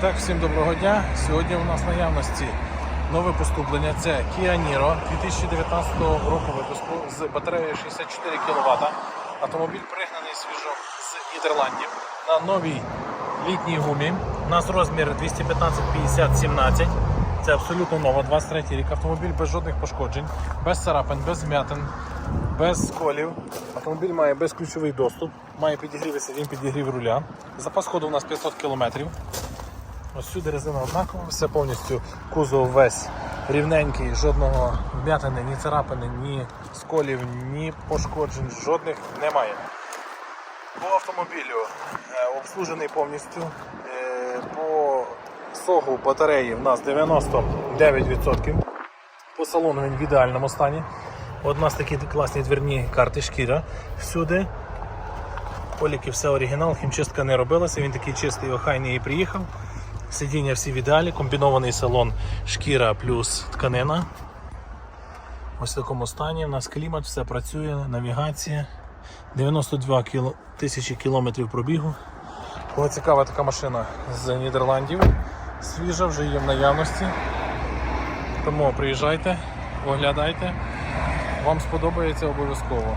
Так, всім доброго дня. Сьогодні у нас наявності нове поступлення. Це Kia Niro 2019 року випуску з батареєю 64 кВт. Автомобіль пригнаний свіжо з Нідерландів на новій літній гумі. У нас розмір 215 50 17 Це абсолютно нова, 23 рік. Автомобіль без жодних пошкоджень, без царапин, без вмятин, без сколів. Автомобіль має безключовий доступ, має підігрів сидінь, підігрів руля. Запас ходу у нас 500 км. Ось сюди резина однакова, все повністю кузов весь рівненький, жодного вм'ятини, ні царапини, ні сколів, ні пошкоджень, жодних немає. По автомобілю е, обслужений повністю. Е, По согу батареї в нас 99%. По салону він в ідеальному стані. От у нас такі класні дверні карти шкіра всюди. Поліки все оригінал, хімчистка не робилася, він такий чистий, охайний і приїхав. Сидіння всі в ідеалі, комбінований салон шкіра плюс тканина. Ось в такому стані. У нас клімат, все працює, навігація. 92 кіло- тисячі кілометрів пробігу. Була цікава така машина з Нідерландів. Свіжа, вже є в наявності. Тому приїжджайте, оглядайте. Вам сподобається обов'язково.